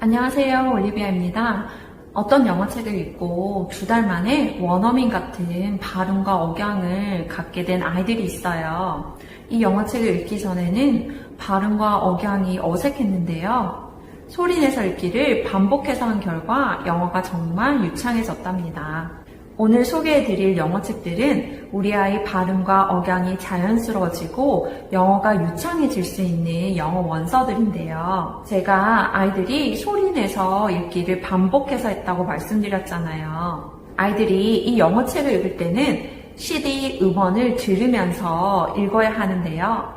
안녕하세요. 올리비아입니다. 어떤 영어책을 읽고 두 달 만에 원어민 같은 발음과 억양을 갖게 된 아이들이 있어요. 이 영어책을 읽기 전에는 발음과 억양이 어색했는데요. 소리내서 읽기를 반복해서 한 결과 영어가 정말 유창해졌답니다. 오늘 소개해드릴 영어 책들은 우리 아이 발음과 억양이 자연스러워지고 영어가 유창해질 수 있는 영어 원서들인데요. 제가 아이들이 소리 내서 읽기를 반복해서 했다고 말씀드렸잖아요. 아이들이 이 영어 책을 읽을 때는 CD 음원을 들으면서 읽어야 하는데요.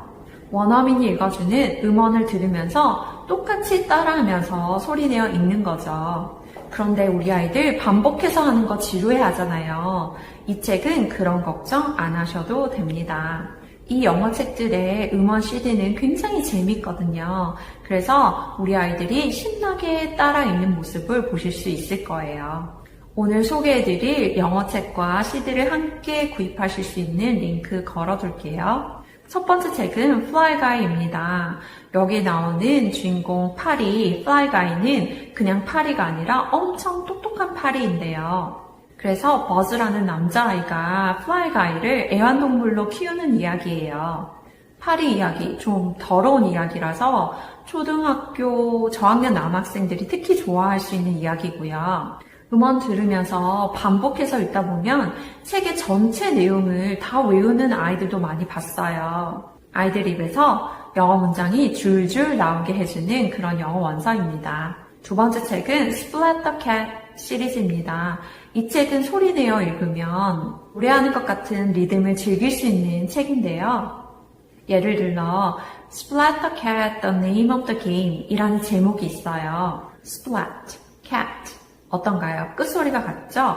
원어민이 읽어주는 음원을 들으면서 똑같이 따라하면서 소리내어 읽는 거죠. 그런데 우리 아이들 반복해서 하는 거 지루해 하잖아요. 이 책은 그런 걱정 안 하셔도 됩니다. 이 영어 책들의 음원 CD는 굉장히 재밌거든요. 그래서 우리 아이들이 신나게 따라 읽는 모습을 보실 수 있을 거예요. 오늘 소개해드릴 영어책과 CD를 함께 구입하실 수 있는 링크 걸어둘게요. 첫 번째 책은 Guy입니다. 여기 나오는 주인공 파리, Guy는 그냥 파리가 아니라 엄청 똑똑한 파리인데요. 그래서 버즈라는 남자아이가 Guy를 애완동물로 키우는 이야기예요. 파리 이야기, 좀 더러운 이야기라서 초등학교 저학년 남학생들이 특히 좋아할 수 있는 이야기고요. 음원 들으면서 반복해서 읽다 보면 책의 전체 내용을 다 외우는 아이들도 많이 봤어요. 아이들 입에서 영어 문장이 줄줄 나오게 해주는 그런 영어 원서입니다. 두 번째 책은 Splat the Cat 시리즈입니다. 이 책은 소리내어 읽으면 노래하는 것 같은 리듬을 즐길 수 있는 책인데요. 예를 들어 Splat the Cat, the name of the game 이라는 제목이 있어요. Splat, 어떤가요? 끝소리가 같죠?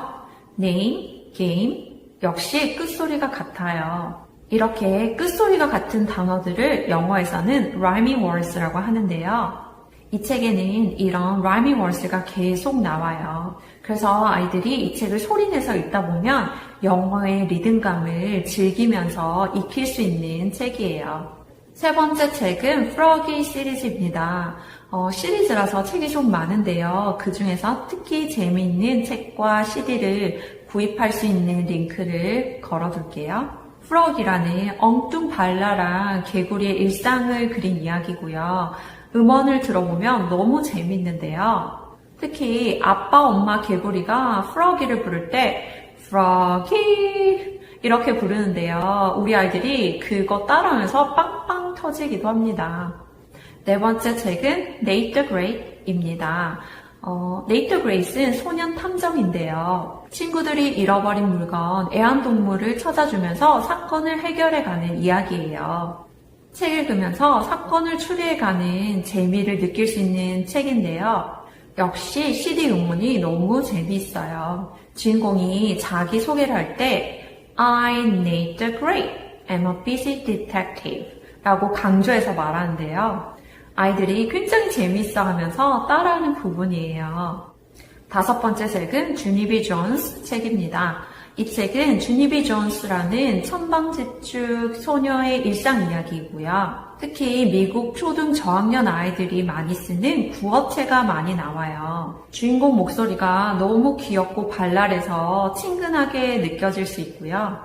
name, game 역시 끝소리가 같아요. 이렇게 끝소리가 같은 단어들을 영어에서는 rhyming words라고 하는데요. 이 책에는 이런 rhyming words가 계속 나와요. 그래서 아이들이 이 책을 소리내서 읽다 보면 영어의 리듬감을 즐기면서 익힐 수 있는 책이에요. 세 번째 책은 프로기 시리즈입니다. 어, 시리즈라서 책이 좀 많은데요. 그 중에서 특히 재미있는 책과 CD를 구입할 수 있는 링크를 걸어둘게요. 프로기라는 엉뚱발랄한 개구리의 일상을 그린 이야기고요. 음원을 들어보면 너무 재밌는데요. 특히 아빠, 엄마 개구리가 프로기를 부를 때 프로기 이렇게 부르는데요. 우리 아이들이 그거 따라하면서 빵빵 터지기도 합니다. 네 번째 책은 네이트 그레이트입니다. 어, 네이트 그레이스는 소년 탐정인데요. 친구들이 잃어버린 물건, 애완동물을 찾아주면서 사건을 해결해가는 이야기예요. 책 읽으면서 사건을 추리해가는 재미를 느낄 수 있는 책인데요. 역시 CD 음원이 너무 재미있어요. 주인공이 자기 소개를 할 때 I'm Nate Gray, I'm a busy detective 라고 강조해서 말하는데요. 아이들이 굉장히 재미있어 하면서 따라하는 부분이에요. 다섯 번째 책은 주니비 존스 책입니다. 이 책은 주니비 존스라는 천방지축 소녀의 일상 이야기이고요. 특히 미국 초등 저학년 아이들이 많이 쓰는 구어체가 많이 나와요. 주인공 목소리가 너무 귀엽고 발랄해서 친근하게 느껴질 수 있고요.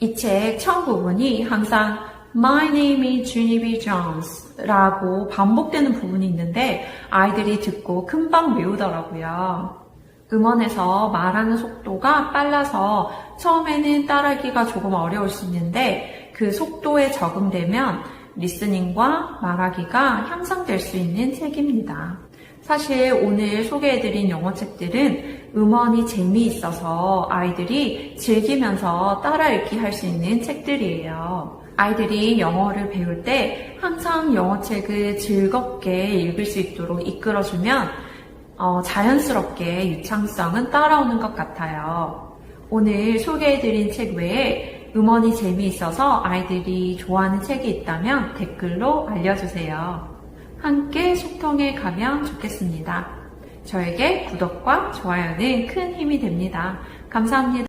이 책 처음 부분이 항상 My name is Junie Jones 라고 반복되는 부분이 있는데 아이들이 듣고 금방 외우더라고요. 음원에서 말하는 속도가 빨라서 처음에는 따라하기가 조금 어려울 수 있는데 그 속도에 적응되면 리스닝과 말하기가 향상될 수 있는 책입니다. 사실 오늘 소개해드린 영어책들은 음원이 재미있어서 아이들이 즐기면서 따라 읽기 할 수 있는 책들이에요. 아이들이 영어를 배울 때 항상 영어책을 즐겁게 읽을 수 있도록 이끌어주면 어, 자연스럽게 유창성은 따라오는 것 같아요. 오늘 소개해드린 책 외에 음원이 재미있어서 아이들이 좋아하는 책이 있다면 댓글로 알려주세요. 함께 소통해 가면 좋겠습니다. 저에게 구독과 좋아요는 큰 힘이 됩니다. 감사합니다.